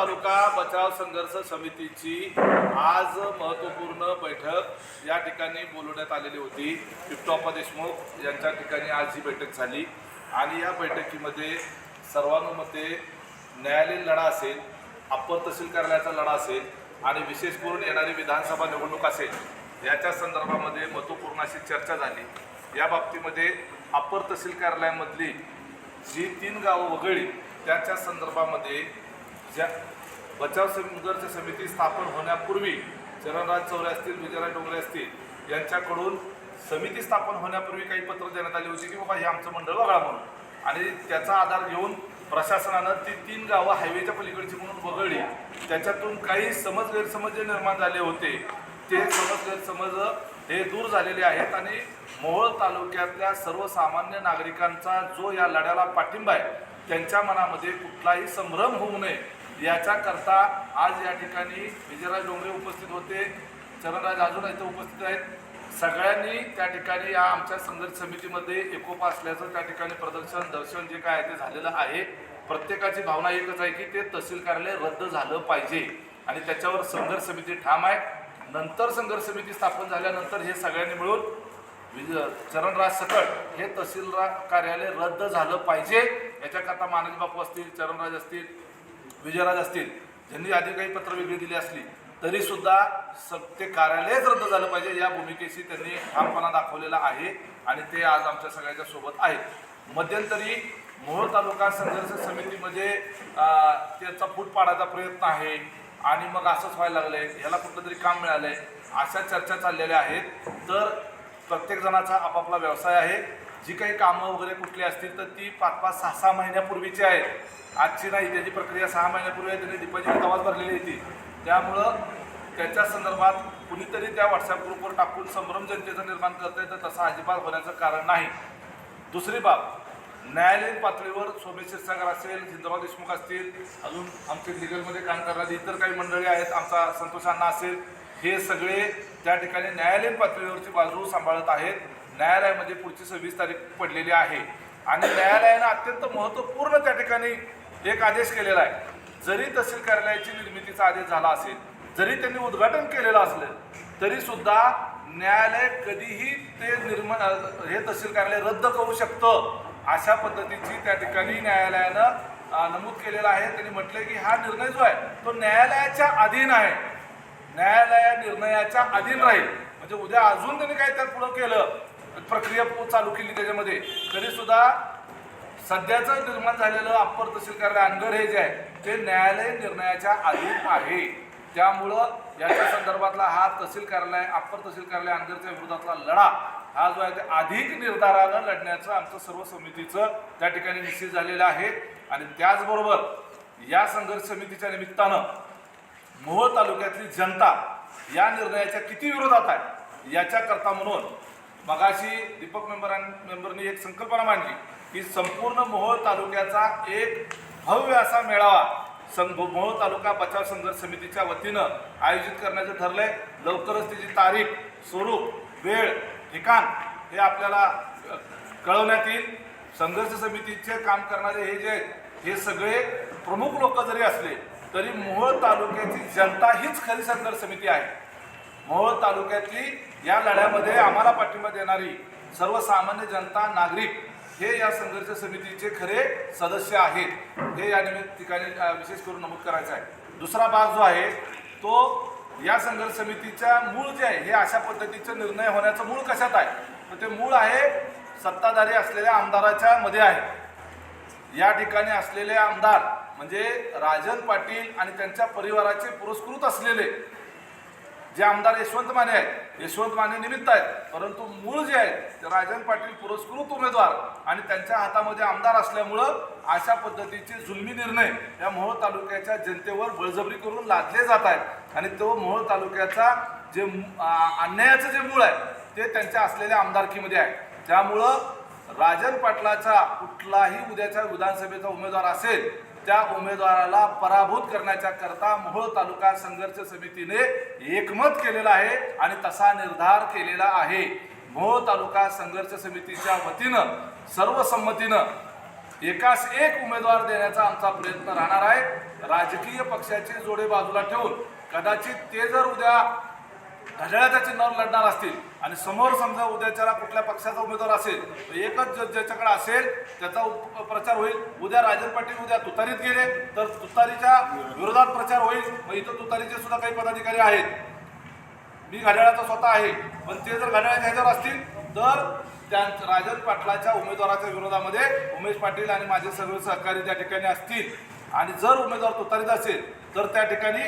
तालुका बचाव संघर्ष समितीची आज महत्त्वपूर्ण बैठक या ठिकाणी बोलवण्यात आलेली होती. टिपटॉपा देशमुख यांच्या ठिकाणी आज ही बैठक झाली. आणि या बैठकीमध्ये सर्वानुमते न्यायालयीन लढा असेल अप्पर तहसील कार्यालयाचा लढा असेल आणि विशेष करून येणारी विधानसभा निवडणूक असेल याच्या संदर्भामध्ये महत्त्वपूर्ण अशी चर्चा झाली. या बाबतीमध्ये अप्पर तहसील कार्यालयामधली जी तीन गावं वगळली त्याच्या संदर्भामध्ये ज्या बचाव संघर्ष समिती स्थापन होण्यापूर्वी चरणराज चौरे असतील विजयराज डोंगरे असतील यांच्याकडून समिती स्थापन होण्यापूर्वी काही पत्र देण्यात आली होती की बाबा हे आमचं मंडळ वगळा म्हणून. आणि त्याचा आधार घेऊन प्रशासनानं ती तीन गावं हायवेच्या पलीकडची म्हणून वगळली. त्याच्यातून काही समज गैरसमज जे निर्माण झाले होते ते समज गैरसमज हे दूर झालेले आहेत आणि मोहोळ तालुक्यातल्या सर्वसामान्य नागरिकांचा जो या लढ्याला पाठिंबा आहे त्यांच्या मनामध्ये कुठलाही संभ्रम होऊ नये. याच्याकरता आज या ठिकाणी विजयराज डोंगरे उपस्थित होते. चरणराज अजून इथं उपस्थित आहेत. सगळ्यांनी त्या ठिकाणी या आमच्या संघर्ष समितीमध्ये एकोपा असल्याचं त्या ठिकाणी प्रदर्शन दर्शन जे काय आहे ते झालेलं आहे. प्रत्येकाची भावना एकच आहे की ते तहसील कार्यालय रद्द झालं पाहिजे आणि त्याच्यावर संघर्ष समिती ठाम आहे. नंतर संघर्ष समिती स्थापन झाल्यानंतर हे सगळ्यांनी मिळून विज- चरणराज सकट हे तहसील कार्यालय रद्द झालं पाहिजे. याच्याकरता मानजी बापू असतील चरणराज असतील विजयराज असतील ज्यांनी आधी काही पत्र वेगळी दिली असली तरी सुद्धा स ते कार्यालयच रद्द झालं पाहिजे. या भूमिकेशी त्यांनी ठामपणा दाखवलेला आहे आणि ते आज आमच्या सगळ्यांच्या सोबत आहेत. मध्यंतरी मोहोळ तालुका संघर्ष समितीमध्ये त्याचा फूट पाडायचा प्रयत्न आहे आणि मग असंच व्हायला लागलंय. ह्याला कुठलं तरी काम मिळालंय. अशा चर्चा चाललेल्या आहेत. तर प्रत्येक जणाचा आपापला व्यवसाय आहे. जी काही कामं वगैरे कुठली असतील तर ती पाच पाच सहा सहा महिन्यापूर्वीची आहेत. आजची नाही त्याची प्रक्रिया सहा महिन्यापूर्वी आहे त्यांनी डिपॉझिट तवाच भरलेली होती त्यामुळं त्याच्या संदर्भात कुणीतरी त्या व्हॉट्सअप ग्रुपवर टाकून संभ्रम जनतेचं निर्माण करतंय तर तसा अजिबात होण्याचं कारण नाही. दुसरी बाब न्यायालयीन पातळीवर सोमेश क्षीरसागर असेल जिंदाबाद देशमुख असतील अजून आमचे लिगलमध्ये काम करणारी इतर काही मंडळी आहेत आमचा संतोष अण्णा असेल हे सगळे त्या ठिकाणी न्यायालयीन पातळीवरची बाजू सांभाळत आहेत. न्यायालयामध्ये म्हणजे पुढची सव्वीस तारीख पडलेली आहे. आणि न्यायालयानं अत्यंत महत्त्वपूर्ण त्या ठिकाणी एक आदेश केलेला आहे. जरी तहसील कार्यालयाची निर्मितीचा आदेश झाला असेल जरी त्यांनी उद्घाटन केलेलं असलं तरी सुद्धा न्यायालय कधीही ते निर्म हे तहसील कार्यालय रद्द करू शकतं अशा पद्धतीची त्या ठिकाणी न्यायालयानं नमूद केलेलं आहे. त्यांनी म्हटलं की हा निर्णय जो आहे तो न्यायालयाच्या अधीन आहे. न्यायालया निर्णयाच्या अधीन राहील. म्हणजे उद्या अजून त्यांनी काय त्यात पुढं केलं प्रक्रिया चालू केली त्याच्यामध्ये. तरीसुद्धा सध्याचं निर्माण झालेलं अप्पर तहसील कार्यालय अनगर हे जे आहे ते न्यायालय निर्णयाच्या अधीन आहे. त्यामुळं याच्या संदर्भातला हा तहसील कार्यालय अप्पर तहसील कार्यालय अनगरच्या विरोधातला लढा हा जो आहे ते अधिक निर्धारानं लढण्याचं आमचं सर्व समितीचं त्या ठिकाणी निश्चित झालेलं आहे. आणि त्याचबरोबर या संघर्ष समितीच्या निमित्तानं मोहोळ तालुक्यातली जनता या निर्णयाच्या किती विरोधात आहे याच्याकरता म्हणून मगाशी दीपक मेंबरां मेंबरनी एक संकल्पना मांडली की संपूर्ण मोहोळ तालुक्याचा एक भव्य असा मेळावा संघ मोहोळ तालुका बचाव संघर्ष समितीच्या वतीनं आयोजित करण्याचं ठरलंय. लवकरच त्याची तारीख स्वरूप वेळ ठिकाण हे आपल्याला कळवण्यात येईल. संघर्ष समितीचे काम करणारे हे जे हे सगळे प्रमुख लोक जरी असले तरी मोहोळ तालुक्याची जनता हीच खरी संघर्ष समिती आहे. मोहोळ तालुक्यातली या लढ्यामध्ये आम्हाला पाठिंबा देणारी सर्वसामान्य जनता नागरिक हे या संघर्ष समितीचे खरे सदस्य आहेत. हे या निमित्त ठिकाणी विशेष करून नमूद करायचं आहे. दुसरा भाग जो आहे तो या संघर्ष समितीच्या मूळ जे आहे हे अशा पद्धतीचे निर्णय होण्याचं मूळ कशात आहे? तर ते मूळ आहे सत्ताधारी असलेल्या आमदाराच्या मध्ये आहे. या ठिकाणी असलेले आमदार म्हणजे राजन पाटील आणि त्यांच्या परिवाराचे पुरस्कृत असलेले जे आमदार यशवंत माने आहेत यशवंत माने निमित्त आहेत परंतु मूळ जे आहेत ते राजन पाटील पुरस्कृत उमेदवार आणि त्यांच्या हातामध्ये आमदार असल्यामुळं अशा पद्धतीचे जुलमी निर्णय या मोहोळ तालुक्याच्या जनतेवर बळजबरी करून लादले जात आहेत. आणि तो मोहोळ तालुक्याचा जे मू- अन्यायाचं जे मूळ आहे ते त्यांच्या असलेल्या आमदारकीमध्ये आहे. त्यामुळं राजन पाटलाचा कुठलाही उद्याच्या विधानसभेचा उमेदवार असेल त्या उमेदवाराला पराभूत करण्याच्या करता मोहोळ तालुका संघर्ष समितीने एकमत केलेला आहे आणि तसा निर्धार केलेला आहे. मोहोळ तालुका संघर्ष समितीच्या वतीनं सर्वसंमतीनं एकास एक उमेदवार देण्याचा आमचा प्रयत्न राहणार आहे. राजकीय पक्षाचे जोडे बाजूला ठेवून कदाचित ते जर उद्या घड्याळाच्या चिन्हावर लढणार असतील आणि समोर समजा उद्याच्याला कुठल्या पक्षाचा उमेदवार असेल तर एकच ज- ज्याच्याकडे असेल त्याचा प्रचार होईल. उद्या राजन पाटील उद्या तुतारीत गेले तर तुतारीच्या विरोधात प्रचार होईल. मग इथं तुतारीचे सुद्धा काही पदाधिकारी आहेत. मी घड्याळाचा स्वतः आहे पण ते जर घड्याळाच्या ह्याच्यावर असतील तर त्या राजन पाटलाच्या उमेदवाराच्या विरोधामध्ये उमेश पाटील आणि माझे सर्व सहकारी त्या ठिकाणी असतील. आणि जर उमेदवार तुतारीत असेल तर त्या ठिकाणी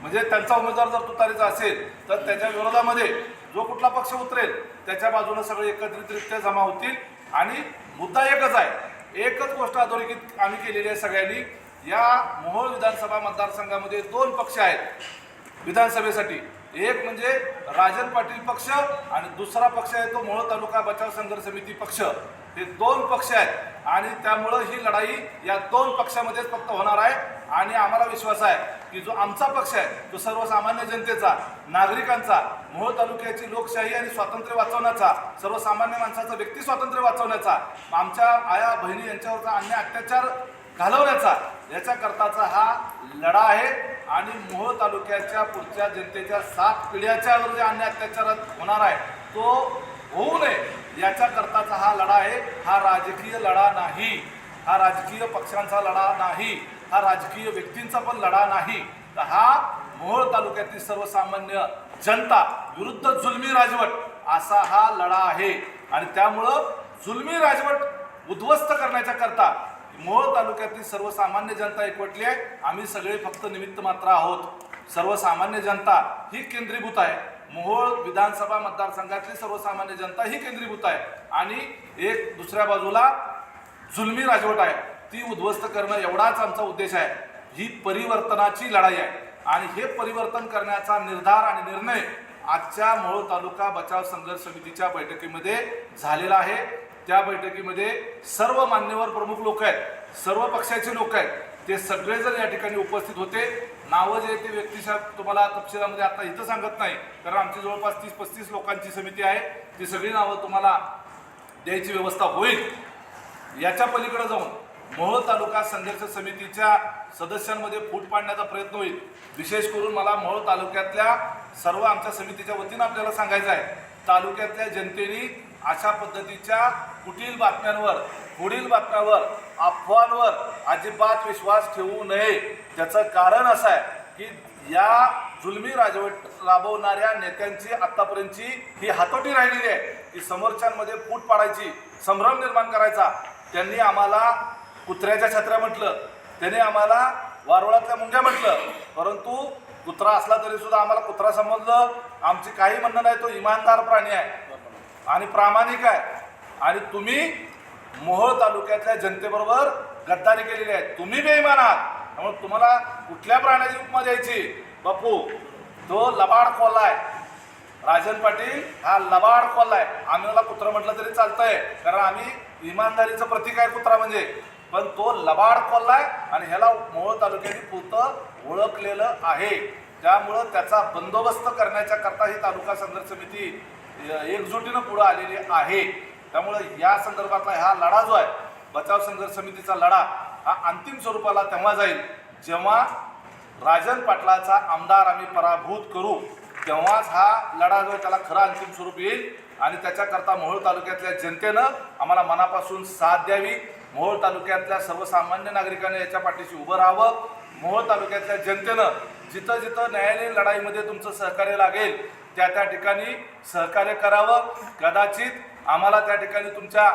म्हणजे त्यांचा उमेदवार जर तुतारीचा असेल तर त्याच्या विरोधामध्ये जो कुठला पक्ष उतरेल त्याच्या बाजूने सगळे एकत्रितरित्या जमा होतील. आणि मुद्दा एकच आहे. एकच गोष्ट अधोरेखित आम्ही केलेली आहे सगळ्यांनी. या मोहोळ विधानसभा मतदारसंघामध्ये दोन पक्ष आहेत विधानसभेसाठी. एक म्हणजे राजन पाटील पक्ष आणि दुसरा पक्ष आहे तो मोहोळ तालुका बचाव संघर्ष समिती पक्ष. हे दोन पक्ष आहेत. आणि त्यामुळं ही लढाई या दोन पक्षामध्येच फक्त होणार आहे. आणि आम्हाला विश्वास आहे की जो आमचा पक्ष आहे तो सर्वसामान्य जनतेचा नागरिकांचा मोहोळ तालुक्याची लोकशाही आणि स्वातंत्र्य वाचवण्याचा सर्वसामान्य माणसाचं व्यक्ती स्वातंत्र्य वाचवण्याचा आमच्या आया बहिणी यांच्यावरचा अन्य अत्याचार घालवण्याचा याच्या करताचा हा लढा आहे. आणि मोहोळ तालुक्याच्या पुढच्या जनतेच्या सात पिढ्याच्यावर जे अन्य अत्याचार होणार आहे तो होऊ नये. याच्या करताचा हा लढा आहे हा राजकीय लढा नाही. हा राजकीय पक्षांचा लढा नाही. हा राजकीय व्यक्तींचा पण लढा नाही. तर हा मोहोळ तालुक्यातील सर्वसामान्य जनता विरुद्ध जुलमी राजवट असा हा लढा आहे. आणि त्यामुळं जुलमी राजवट उद्ध्वस्त करण्याच्या करता मोहोळ तालुक्यातील सर्वसामान्य जनता एकवटली आहे. आम्ही सगळे फक्त निमित्त मात्र आहोत. सर्वसामान्य जनता ही केंद्रीभूत आहे. मोहोळ विधानसभा मतदारसंघातली सर्वसामान्य जनता ही केंद्रीभूत आहे. आणि एक दुसऱ्या बाजूला जुलमी राजवट आहे. ती उद्ध्वस्त करणं एवढाच आमचा उद्देश आहे. ही परिवर्तनाची लढाई आहे. आणि हे परिवर्तन करण्याचा निर्धार आणि निर्णय आजच्या मोहोळ तालुका बचाव संघर्ष समितीच्या बैठकीमध्ये झालेला आहे. त्या बैठकीमध्ये सर्व मान्यवर प्रमुख लोक आहेत. सर्व पक्षाचे लोक आहेत. ते सगळेजण या ठिकाणी उपस्थित होते. नावं जे ते व्यक्तिशा तुम्हाला तपशिलामध्ये आता इथं सांगत नाही. कारण आमची जवळपास तीस पस्तीस लोकांची समिती आहे. ती सगळी नावं तुम्हाला द्यायची व्यवस्था होईल. याच्या पलीकडे जाऊन मोहोळ तालुका संघर्ष समितीच्या सदस्यांमध्ये फूट पाडण्याचा प्रयत्न होईल. विशेष करून मला मोहोळ तालुक्यातल्या सर्व आमच्या समितीच्या वतीनं आपल्याला सांगायचं आहे. तालुक्यातल्या जनतेने अशा पद्धतीच्या कुठील बातम्यांवर पुढील बातम्यांवर अफवांवर अजिबात विश्वास ठेवू नये. त्याचं कारण असं आहे की या जुलमी राजवट राबवणाऱ्या नेत्यांची आत्तापर्यंतची ही हातोटी राहिलेली आहे. की समोरच्यांमध्ये फूट पाडायची संभ्रम निर्माण करायचा. त्यांनी आम्हाला कुत्र्याच्या छत्र्या म्हटलं त्यांनी आम्हाला वारुळातल्या मुंग्या म्हटलं. परंतु कुत्रा असला तरी सुद्धा आम्हाला कुत्रा समजलं. आमची काही म्हणणं नाही तो इमानदार प्राणी आहे. आणि प्रामाणिक आहे. आणि तुम्ही मोहोळ तालुक्यातल्या जनतेबरोबर गद्दारी केलेली आहे. तुम्ही बेईमान आहात. त्यामुळे तुम्हाला कुठल्या प्राण्याची उपमा द्यायची? बापू तो लबाड खोला आहे. राजन पाटील हा लबाड खोला आहे. आम्ही त्याला कुत्रा म्हटलं तरी चालतंय. कारण आम्ही इमानदारीचं प्रतीक आहे कुत्रा म्हणजे. पण तो लबाड खोला आहे आणि ह्याला मोहोळ तालुक्याने पुरतं ओळखलेलं आहे. त्यामुळं त्याचा बंदोबस्त करण्याच्या करता ही तालुका संघर्ष समिती एकजुटीनं पुढं आलेली आहे. त्यामुळं या संदर्भातला हा लढा जो आहे बचाव संघर्ष समितीचा लढा हा अंतिम स्वरूपाला तेव्हा जाईल जेव्हा राजन पाटलाचा आमदार आम्ही पराभूत करू तेव्हाच हा लढा जो त्याला खरं अंतिम स्वरूप येईल. आणि त्याच्याकरता मोहोळ तालुक्यातल्या जनतेनं आम्हाला मनापासून साथ द्यावी. मोहोळ तालुक्यातल्या सर्वसामान्य नागरिकांनी याच्या पाठीशी उभं राहावं. मोहोळ तालुक्यातल्या जनतेनं जिथं जिथं न्यायालयीन लढाईमध्ये तुमचं सहकार्य लागेल त्या त्या ठिकाणी सहकार्य करावं. कदाचित आम्हाला त्या ठिकाणी तुमच्या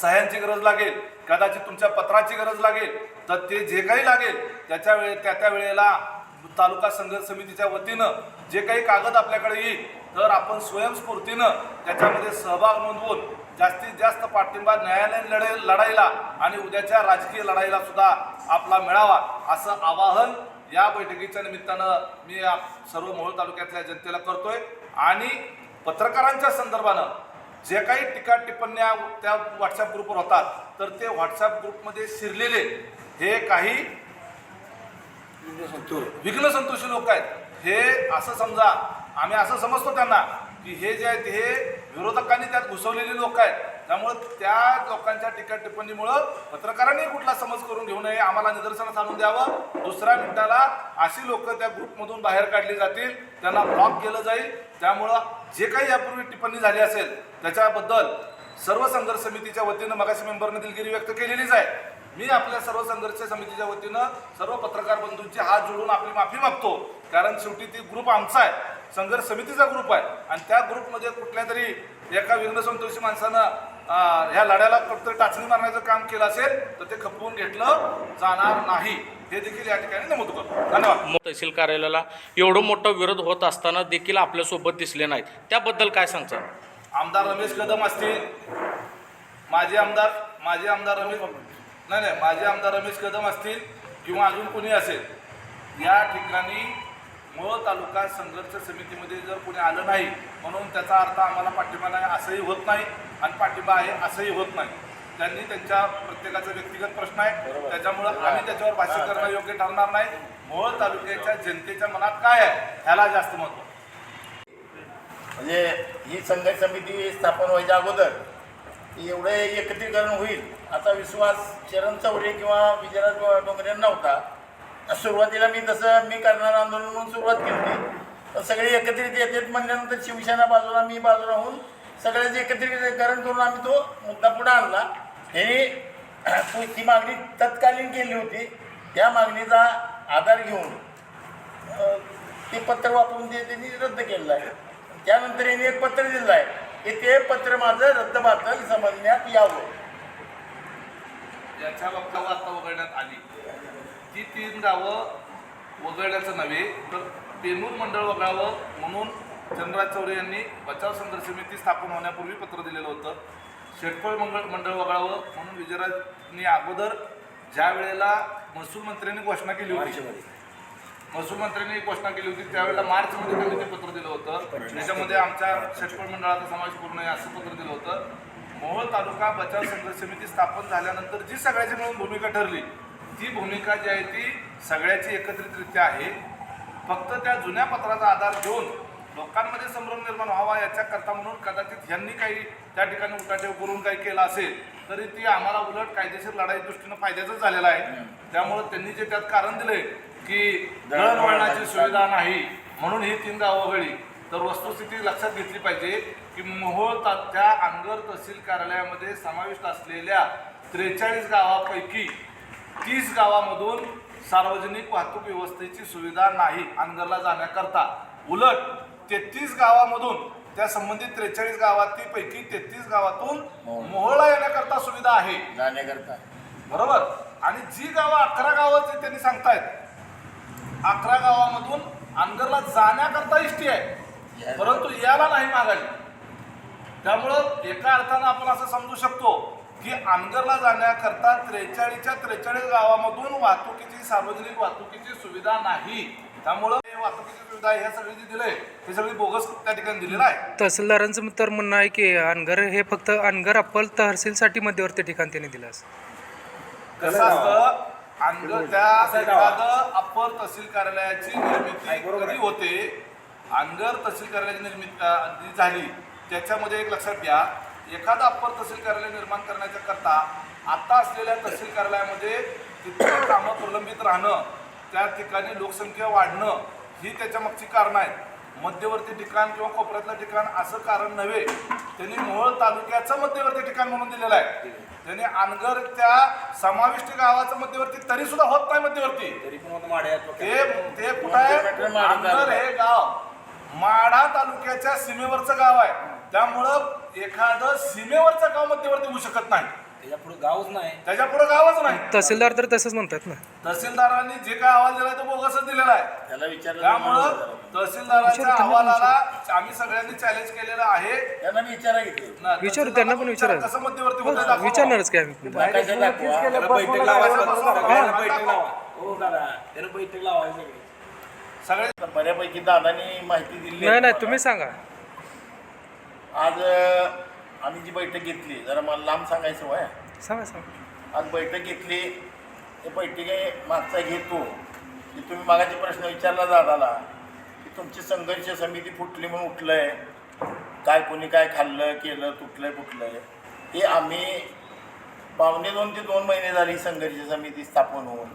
सह्यांची गरज लागेल कदाचित तुमच्या पत्राची गरज लागेल. तर ते जे काही लागेल त्याच्या वेळे त्या त्या वेळेला तालुका संघर्ष समितीच्या वतीनं जे काही कागद आपल्याकडे येईल तर आपण स्वयंस्फूर्तीनं त्याच्यामध्ये सहभाग नोंदवून जास्तीत जास्त पाठिंबा न्यायालयीन लढाई लढाईला आणि उद्याच्या राजकीय लढाईला सुद्धा आपला मिळावा असं आवाहन या बैठकीच्या निमित्तानं मी या सर्व मोहोळ तालुक्यातल्या जनतेला करतोय. आणि पत्रकारांच्या संदर्भानं जे काही टीका टिप्पण्या त्या व्हॉट्सअप ग्रुपवर होतात तर ते व्हॉट्सअप ग्रुपमध्ये शिरलेले हे काही विघ्न संतोषी लोक आहेत. हे असं समजा आम्ही असं समजतो त्यांना की हे जे आहेत हे विरोधकांनी त्यात घुसवलेले लोक आहेत. त्यामुळं त्या लोकांच्या टीका टिप्पणीमुळं पत्रकारांनी कुठला समज करून घेऊ नये आम्हाला निदर्शनास आणून द्यावं. दुसऱ्या मिनिटाला अशी लोक त्या ग्रुपमधून बाहेर काढली जातील त्यांना ब्लॉक केलं जाईल. त्यामुळं जे काही यापूर्वी टिप्पणी झाली असेल त्याच्याबद्दल सर्व संघर्ष समितीच्या वतीनं मगाशी मेंबरने दिलगिरी व्यक्त केलेलीच आहे. मी आपल्या सर्व संघर्ष समितीच्या वतीनं सर्व पत्रकार बंधूंचे हात जोडून आपली माफी मागतो. कारण शेवटी ती ग्रुप आमचा आहे. संघर्ष समितीचा ग्रुप आहे. आणि त्या ग्रुपमध्ये कुठल्या तरी एका विघ्नसंतोषी माणसानं ह्या लढ्याला कुठतरी टाचणी मारण्याचं काम केलं असेल तर ते खपवून घेतलं जाणार नाही. हे देखील या ठिकाणी नमूद करतो धन्यवाद. तहसील कार्यालयाला एवढं मोठा विरोध होत असताना देखील आपल्यासोबत दिसले नाहीत. त्याबद्दल काय सांगता? आमदार रमेश कदम असतील. माजी आमदार माजी आमदार रमेश नाही नाही माजी आमदार रमेश कदम असतील किंवा अजून कोणी असेल या ठिकाणी मोळ तालुका संघर्ष समितीमध्ये जर कोणी आलं नाही म्हणून त्याचा अर्थ आम्हाला पाठिंबा नाही असंही होत नाही. आणि पाठिंबा आहे असंही होत नाही. त्यांनी त्यांच्या प्रत्येकाचा व्यक्तिगत प्रश्न आहे. त्याच्यामुळं आम्ही त्याच्यावर भाष्य करणं योग्य ठरणार नाही. मोळ तालुक्याच्या जनतेच्या मनात काय आहे ह्याला जास्त महत्त्व म्हणजे ही संघर्ष समिती स्थापन व्हायच्या अगोदर एवढे एकत्रीकरण होईल. असा विश्वास शरण चौरे किंवा विजयराज डोंगरे नव्हता. सुरुवातीला मी तसं मी करणार आंदोलन म्हणून सुरुवात केली होती तर सगळे एकत्रित येतात म्हणल्यानंतर शिवसेना बाजूला मी बाजूला होऊन सगळ्याचे एकत्रीकरण करून आम्ही तो मुद्दा पुढे आणला. हे तो- ती मागणी तत्कालीन केली होती. त्या मागणीचा आधार घेऊन ते पत्र वापरून ते त्यांनी रद्द केलेलं आहे. त्यानंतर यांनी एक पत्र दिलं आहे की ते पत्र माझं रद्दबातल समजण्यात यावं. ज्याच्या बाबतीत आता वगळण्यात आली. ती तीन गावं वगळण्याचं नव्हे तर पेनूर मंडळ वगळावं म्हणून चंद्रराज चौरे यांनी बचाव संघर्ष समिती स्थापन होण्यापूर्वी पत्र दिलेलं होतं. शेटफळ मंगळ मंडळ वगळावं म्हणून विजयराजनी अगोदर ज्या वेळेला महसूल मंत्र्यांनी घोषणा केली होती महसूल मंत्र्यांनी घोषणा केली होती त्यावेळेला मार्चमध्ये त्यांनी ते पत्र दिलं होतं. त्याच्यामध्ये आमच्या शेतकरी मंडळाचा समावेश करू नये असं पत्र दिलं होतं. मोहोळ तालुका बचाव संघर्ष समिती स्थापन झाल्यानंतर जी सगळ्याची मिळून भूमिका ठरली ती भूमिका जी आहे ती सगळ्याची एकत्रितरित्या आहे. फक्त त्या जुन्या पत्राचा आधार घेऊन लोकांमध्ये संभ्रम निर्माण व्हावा याच्याकरता म्हणून कदाचित यांनी काही त्या ठिकाणी उठाठेव करून काही केलं असेल तरी ती आम्हाला उलट कायदेशीर लढाई दृष्टीनं फायद्याचं झालेलं आहे. त्यामुळं त्यांनी जे त्यात कारण दिलंय की दळणवळणाची सुविधा नाही म्हणून ही तीन गावं वगळली तर वस्तुस्थिती लक्षात घेतली पाहिजे की मोहोळ त्या अनगर तहसील कार्यालयामध्ये समाविष्ट असलेल्या त्रेचाळीस गावापैकी तीस गावामधून सार्वजनिक वाहतूक व्यवस्थेची सुविधा नाही अनगरला जाण्याकरता. उलट तेहतीस गावामधून त्या संबंधित त्रेचाळीस गावातील पैकी तेहतीस गावातून मोहोळला येण्याकरता सुविधा आहे. जाण्याकरता. बरोबर? आणि जी गावं अकरा गावाचे त्यांनी सांगतायत अकरा गावामधून अनगरला जाण्याकरता इष्टी आहे. परंतु याला नाही मागायला त्यामुळं एका अर्थानं आपण असं समजू शकतो की अनगरला जाण्याकरता त्रेचाळीसच्या त्रेचाळीस गावामधून वाहतुकीची सार्वजनिक वाहतुकीची सुविधा नाही. त्यामुळं वाहतुकीची सुविधा हे सगळे जे दिलंय ते सगळी बोगस त्या ठिकाणी दिलेलं आहे. तहसीलदारांचं तर म्हणणं आहे की अनगर हे फक्त अनगर अप्पल तहसीलसाठी मध्यवर्ती ठिकाण त्यांनी दिलं असं. कसं असतं? अनगर त्या एखादं अप्पर तहसील कार्यालयाची निर्मिती कधी होते? अनगर तहसील कार्यालयाची निर्मिती अं, जी झाली त्याच्यामध्ये एक लक्षात घ्या एखादं अप्पर तहसील कार्यालय निर्माण करण्याच्या करता आता असलेल्या तहसील कार्यालयामध्ये तिथली कामं प्रलंबित राहणं त्या ठिकाणी लोकसंख्या वाढणं ही त्याच्या मागची कारणं आहेत. मध्यवर्ती ठिकाण किंवा कोपऱ्यातलं ठिकाण असं कारण नव्हे. त्यांनी मोहोळ तालुक्याचं मध्यवर्ती ठिकाण म्हणून दिलेलं आहे. त्यांनी अनगर त्या समाविष्ट गावाचं मध्यवर्ती तरी सुद्धा होत नाही मध्यवर्ती. ते ते कुठं आहे? अनगर हे गाव. माढा तालुक्याच्या सीमेवरचं गाव आहे. त्यामुळं एखादं सीमेवरचं गाव मध्यवर्ती होऊ शकत नाही. त्याच्या पुढे गावच नाही. त्याच्या पुढे गावच नाही. तहसीलदार तर तसंच म्हणतात ना. तहसीलदारांनी जे काय अहवाल दिलाय तो बोगसच दिलेला आहे. त्याला विचारलं त्यामुळं तहसीलदाराच्या अहवालाला आम्ही सगळ्यांनी चॅलेंज केलेलं आहे. त्यांना मी विचारा घेतली ना, विचारू, त्यांना पण विचारा. कसं मध्यवर्ती होतं दाखवा. विचारणारच काय आम्ही नकाशा दाखवा? त्याला बैठक सगळ्यांना बैठक लावा. हो दादा. त्याला बैठक लावायचं सगळे बऱ्यापैकी दादानी माहिती दिली. नाही नाही तुम्ही सांगा. आज अ, आम्ही जी बैठक घेतली जरा मला लांब सांगायचं वय. सांगा सांगा. आज बैठक घेतली ते बैठकी मागचा घेतो की तुम्ही मागाचे प्रश्न विचारला दादाला की तुमची संघर्ष समिती फुटली म्हणून उठलंय. काय कोणी काय खाल्लं केलं तुटलंय फुटलंय. की आम्ही पावणे दोन ते दोन महिने झाली संघर्ष समिती स्थापन होऊन.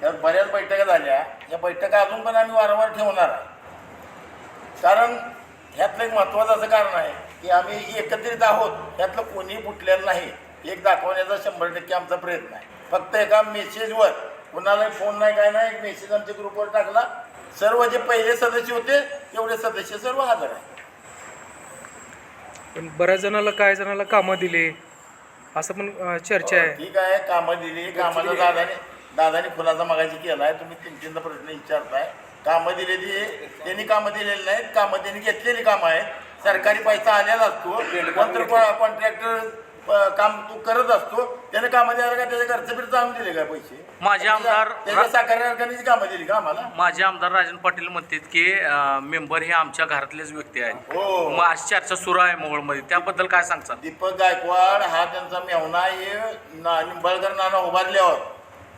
त्यात बऱ्याच बैठका झाल्या. या बैठका अजून पण आम्ही वारंवार ठेवणार आहे. कारण ह्यातलं एक महत्त्वाचं असं कारण आहे की आम्ही एकत्रित आहोत यातलं कोणीही फुटलेलं नाही. एक दाखवण्याचा शंभर टक्के आमचा प्रयत्न आहे. फक्त एका मेसेजवर कुणाला फोन नाही काय नाही एक मेसेज आमच्या ग्रुपवर टाकला. सर्व जे पहिले सदस्य होते तेवढे सदस्य सर्व हजर आहे पण बऱ्याच जणाला काय जणाला कामं दिली? असं पण अं, चर्चा आहे. ठीक आहे कामं दिली. कामाला दादाने दादाने फुलाचा मगाशी केला आहे तुम्ही तीन तीनदा प्रश्न विचारताय. कामं दिलेली त्यांनी कामं दिलेली नाहीत. कामं त्यांनी घेतलेली कामं आहेत. सरकारी पैसा आलेला असतो. कोणतर कॉन्ट्रॅक्टर काम तू करत असतो. त्याने कामं द्यायला का? त्याच्या घरचं बिरचं आणून दिले का पैसे? माझे आमदार त्याच्या साखर कारखान्याची कामं दिली का आम्हाला? माझे आमदार राजन पाटील म्हणतात की मेंबर हे आमच्या घरातलेच व्यक्ती आहेत. हो. मग अशी चर्चा सुरू आहे मोहोळमध्ये. त्याबद्दल काय सांगतात? दीपक गायकवाड हा त्यांचा मेवणा हे ना निंबाळकर नाना उभारल्यावर.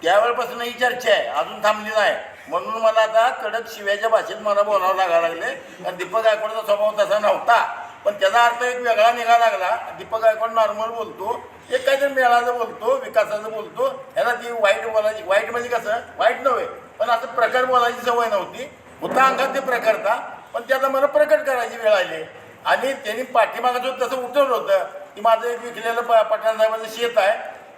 त्यावेळेपासून ही चर्चा आहे. अजून थांबली नाही. म्हणून मला आता कडक शिव्याच्या भाषेत मला बोलावं लागायला लागले. कारण दीपक गायकवाडचा स्वभाव तसा नव्हता. पण त्याचा अर्थ एक वेगळा निघा लागला. दीपक गायकवाड नॉर्मल बोलतो. एक काहीतरी मेळाचं बोलतो विकासाचं बोलतो. ह्याला ती वाईट बोलायची वाईट म्हणजे कसं? वाईट नव्हे पण असं प्रकार बोलायची सवय नव्हती. होता अंगात ते प्रकारता पण ते आता मला प्रकट करायची वेळ आली. आणि त्यांनी पाठीमागाचं तसं उठवलं होतं की माझं एक विकलेलं प पठाण शेत आहे.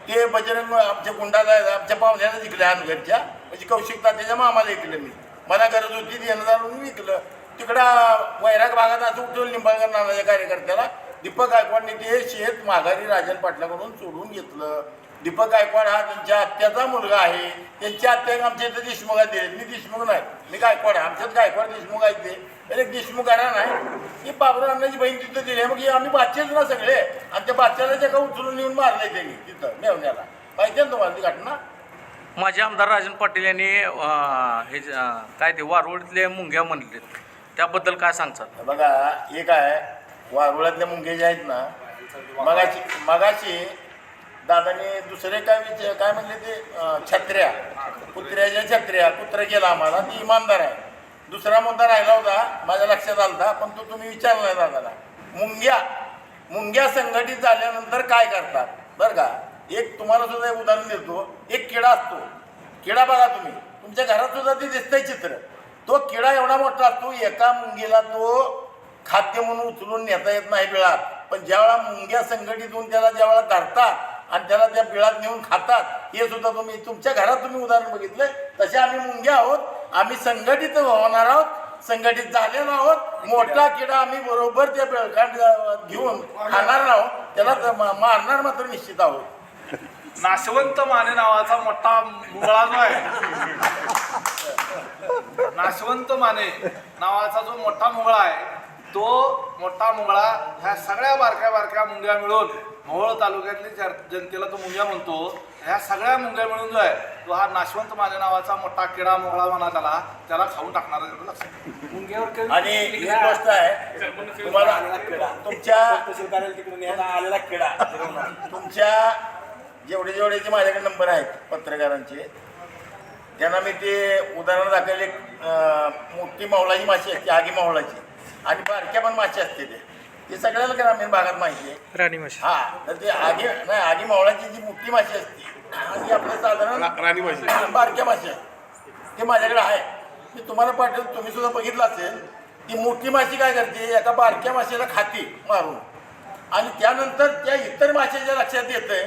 ते बजरंग आमच्या गुंडाला आमच्या पाहुण्याला विकलं घरच्या म्हणजे कौशिकता त्याच्या मामाला ऐकलं मी. मला गरज होती देणं झालं मी विकलं तिकडं वैराग भागात असं उठवलं निंबाळकर नावाच्या कार्यकर्त्याला दीपक गायकवाडने ते शेत माघारी राजन पाटलाकडून सोडून घेतलं. दीपक गायकवाड हा त्यांच्या आत्याचा मुलगा आहे. त्यांची आत्या एक आमच्या इथं देशमुख दिले मी देशमुख नाही. मी गायकवाड आहे. आमच्यात गायकवाड देशमुख आहेत ते. अरे देशमुख घराणं नाही. ही बाबरा अण्णाची बहीण तिथं दिली आहे. मग आम्ही बादशेच ना सगळे? आणि त्या बादशाला जे का उचलून नेऊन मारले त्यांनी तिथं मेवण्याला. माहिती आहे ना तुम्हाला ती घटना? माझे आमदार राजन पाटील यांनी हे जे, काय ते वारवडीतले मुंग्या म्हणले त्याबद्दल काय सांगतात? बघा एक आहे वारुळातल्या मुंगे जे आहेत ना मगाशी मगाशी दादाने दुसरे काय विचार काय म्हणले ते छत्र्या. कुत्र्याच्या छत्र्या कुत्रा गेला आम्हाला ती इमानदार आहे. दुसरा मुद्दा राहिला होता माझ्या लक्षात आला होता पण तो तुम्ही विचारला नाही दादाला. मुंग्या मुंग्या संघटित झाल्यानंतर काय करतात? बरं का? एक तुम्हाला सुद्धा एक उदाहरण देतो. एक किडा असतो. किडा बघा तुम्ही. तुमच्या घरात सुद्धा ते दिसतंय चित्र. तो किडा एवढा मोठा असतो एका मुंगीला तो खाद्य म्हणून उचलून नेता येत नाही बिळात. पण ज्यावेळा मुंग्या संघटित होऊन त्याला ज्यावेळा धरतात आणि त्याला त्या बिळात नेऊन खातात हे सुद्धा तुम्ही तुमच्या घरात तुम्ही उदाहरण बघितलं तसे आम्ही मुंग्या आहोत. आम्ही संघटित होणार आहोत. संघटित झालेलो आहोत. मोठा किडा आम्ही बरोबर त्या बेळकांड घेऊन खाणार आहोत. त्याला मारणार मात्र निश्चित आहोत. नाशवंत माने नावाचा मोठा मुंगळा जो आहे. नाशवंत माने नावाचा जो मोठा मुंगळा आहे तो मोठा मुंगळा ह्या सगळ्या बारक्या बारक्या मुंग्या मिळून मोहोळ तालुक्यातली जनतेला तो मुंग्या म्हणतो. ह्या सगळ्या मुंग्या मिळून जो आहे तो हा नाशवंत माने नावाचा मोठा किडा मुंगळा म्हणा त्याला त्याला खाऊन टाकणारा एवढं लक्षात मुंग्यावर आणि ही गोष्ट आहे तुम्हाला तुमच्या आलेला किडा. तुमच्या जेवढे जेवढे जे माझ्याकडे नंबर आहेत पत्रकारांचे त्यांना मी ते उदाहरण दाखवले एक, मोठी मावळाची माशी असते आगी मावळाची आणि बारक्या पण माशी असते ते. ते सगळ्याला ग्रामीण भागात माहिती आहे. राणी माशी. हा तर ते आगी नाही आगी मावळाची जी मोठी माशी असते आणि आपलं साधारण राणी माशी. बारक्या माशी ते माझ्याकडे आहे. मी तुम्हाला पाठवतो तुम्ही सुद्धा बघितलं असेल ती मोठी माशी काय करते एका बारक्या माशीला खाते मारून. आणि त्यानंतर त्या इतर माशाच्या लक्षात येतंय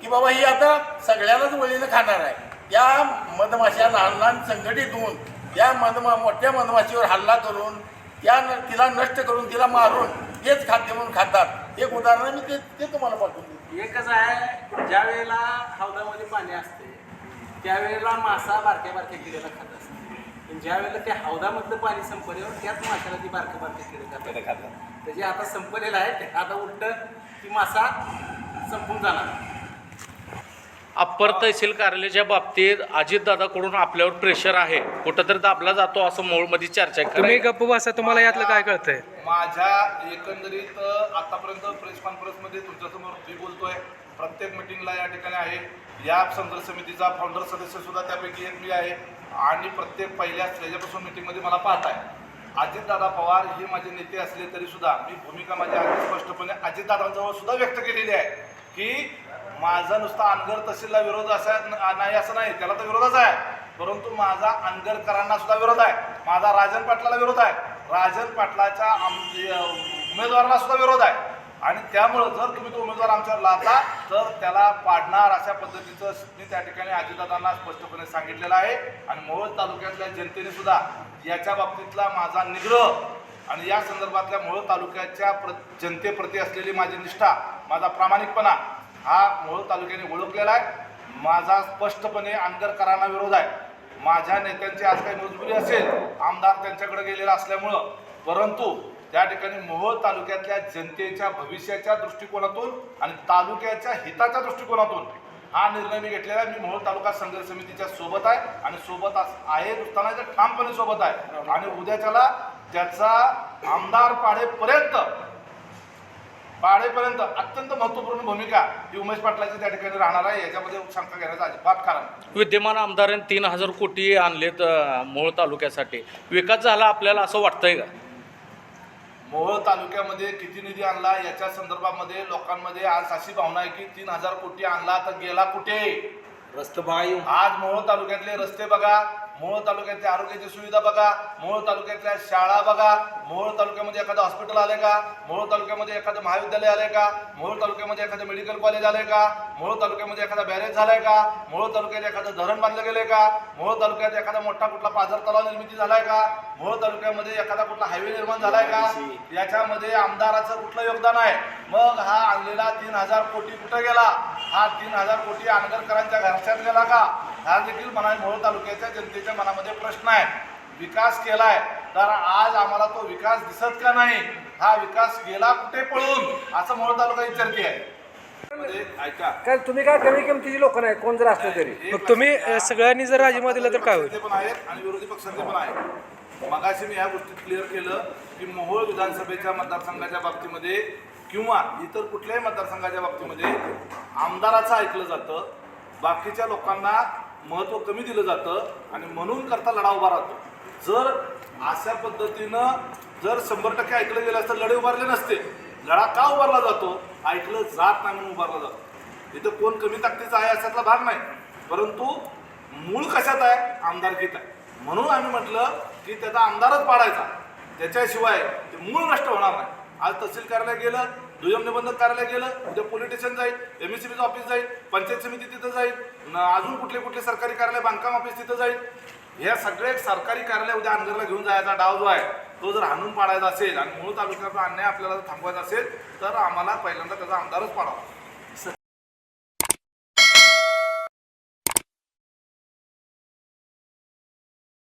की बाबा ही आता सगळ्यालाच वळीनं खाणार आहे. त्या मधमाशा लहान लहान संघटित होऊन त्या मधमा मोठ्या मधमाशीवर हल्ला करून त्या न- तिला नष्ट करून तिला मारून तेच खाद्य म्हणून खातात. एक उदाहरण मी ते ते तुम्हाला पाठवून देतो एकच आहे ज्या वेळेला हौदामध्ये पाणी असते त्यावेळेला मासा बारक्या बारक्या किड्याला खात असते. पण ज्या वेळेला त्या हौदामधलं पाणी संपल्यावर त्याच माशाला ती बारक्या बारक्या किडे खातात. त्याचे आता संपलेलं आहे ते आता उलट ती मासा संपून जाणार. अप्पर तहसील कार्यालयाच्या बाबतीत अजितदादाकडून आपल्यावर प्रेशर आहे. कुठंतरी दाबला जातो असं मोहोळमध्ये चर्चा तुम्ही? गप्प बसा तुम्हाला यातलं काय कळतंय? माझ्या एकंदरीत आतापर्यंत प्रेस कॉन्फरन्समध्ये तुमच्यासमोर मी बोलतोय. प्रत्येक मिटिंगला या ठिकाणी आहे. या संघर्ष समितीचा फाउंडर सदस्य सुद्धा त्यापैकी एक मी आहे. आणि प्रत्येक पहिल्या त्याच्यापासून मिटिंगमध्ये मला पाहत आहे अजितदादा पवार हे माझे नेते असले तरी सुद्धा मी भूमिका माझी अगदी स्पष्टपणे अजितदादांजवळ सुद्धा व्यक्त केलेली आहे की माझा नुसता अनगर तहसीलला विरोध असा नाही असं नाही. त्याला तर विरोधच आहे. परंतु माझा अनगरकरांना सुद्धा विरोध आहे. माझा राजन पाटलाला विरोध आहे. राजन पाटलाच्या आम- उमेदवाराला सुद्धा विरोध आहे. आणि त्यामुळं जर तुम्ही तो उमेदवार आमच्यावर लावता तर त्याला पाडणार अशा पद्धतीचं मी त्या ठिकाणी अजितदादांना स्पष्टपणे सांगितलेलं आहे. आणि मोहोळ तालुक्यातल्या जनतेने सुद्धा याच्या बाबतीतला माझा निग्रह आणि या संदर्भातल्या मोहोळ तालुक्याच्या प्र जनतेप्रती असलेली माझी निष्ठा माझा प्रामाणिकपणा हा मोहोळ तालुक्याने ओळखलेला आहे. माझा स्पष्टपणे अंगरकरांना विरोध आहे. माझ्या नेत्यांची आज काही मजबुरी असेल आमदार त्यांच्याकडे गेलेला असल्यामुळं. परंतु त्या ठिकाणी मोहोळ तालुक्यातल्या जनतेच्या भविष्याच्या दृष्टिकोनातून आणि तालुक्याच्या हिताच्या दृष्टिकोनातून हा निर्णय मी घेतलेला आहे. मी मोहोळ तालुका संघर्ष समितीच्या सोबत आहे आणि सोबत अस- आहे नुसताना ठामपणे सोबत आहे. आणि उद्याच्याला त्याचा आमदार पाडेपर्यंत पाडेपर्यंत अत्यंत महत्त्वपूर्ण भूमिका ही उमेश पाटलाची त्या ठिकाणी राहणार आहे. याच्यामध्ये शंका घेण्याचं अजिबात कारण. विद्यमान आमदारांनी तीन हजार कोटी आणलेत मोहोळ तालुक्यासाठी. विकास झाला आपल्याला असं वाटतंय का? मोहोळ तालुक्यामध्ये किती निधी आणला? याच्या संदर्भामध्ये लोकांमध्ये आज अशी भावना आहे की तीन हजार कोटी आणला तर गेला कुठे? रस्त आज मोहोळ तालुक्यातले रस्ते बघा मोहोळ तालुक्यातल्या आरोग्याची सुविधा बघा. मोहोळ तालुक्यातल्या शाळा बघा. मोहोळ तालुक्यामध्ये एखादं हॉस्पिटल आले का? मोहोळ तालुक्यामध्ये एखादं महाविद्यालय आले का? मोहोळ तालुक्यामध्ये एखादं मेडिकल कॉलेज आले का? मोहोळ तालुक्यामध्ये एखादा बॅरेज झालाय का? मोहोळ तालुक्यात एखादं धरण बांधलं गेलंय का? मोहोळ तालुक्यात एखादा मोठा कुठला पाझर तलाव निर्मिती झालाय का? मोहोळ तालुक्यामध्ये एखादा कुठला हायवे निर्माण झालाय का? याच्यामध्ये आमदाराचं कुठलं योगदान आहे? मग हा आणलेला तीन हजार कोटी कुठं गेला? हा तीन हजार कोटी आंगरकरांच्या घरच्यात गेला का? हा देखील मना मोहोळ तालुक्याच्या जनतेच्या मनामध्ये प्रश्न आहे. विकास केलाय तर आज आम्हाला तो विकास दिसत का नाही? हा विकास गेला कुठे पळून? असं मोहोळ तालुका विचारते आहे. ऐका. काय तुम्ही काय कमी किमतीची लोक नाही कोण जर असलं तरी. मग तुम्ही सगळ्यांनी जर राजीनामा दिला तर काय होईल? पण आहेत आणि विरोधी पक्षाचे पण आहेत. मगाशी मी ह्या गोष्टीत क्लिअर केलं की मोहोळ विधानसभेच्या मतदारसंघाच्या बाबतीमध्ये किंवा इतर कुठल्याही मतदारसंघाच्या बाबतीमध्ये आमदाराचं ऐकलं जातं. बाकीच्या लोकांना महत्त्व कमी दिलं जातं आणि म्हणून करता लढा उभा राहतो. जर अशा पद्धतीनं जर शंभर टक्के ऐकलं गेलं असतं लढे उभारले नसते. लढा का उभारला जातो? ऐकलं जात नाही म्हणून उभारला जातो. इथं कोण कमी ताकदीचा आहे अशातला भाग नाही. परंतु मूळ कशात आहे? आमदारकीत आहे. म्हणून आम्ही म्हटलं की त्याचा आमदारच पाडायचा. त्याच्याशिवाय ते मूळ नष्ट होणार नाही. आज तहसील कार्यालय गेलं दुय्यम निबंधक कार्यालय गेलं उद्या पोलीस स्टेशन जाईल एम एस ऑफिस जाईल पंचायत समिती तिथं जाईल अजून कुठले कुठले सरकारी कार्यालय बांधकाम ऑफिस तिथं जाईल. ह्या सगळे सरकारी कार्यालय उद्या अंधरला घेऊन जायचा डाव जो आहे तो जर हाणून पाडायचा असेल आणि मूळ तालुक्याचा अन्याय आपल्याला जर थांबवायचा असेल तर आम्हाला पहिल्यांदा त्याचा आमदारच पाडावा.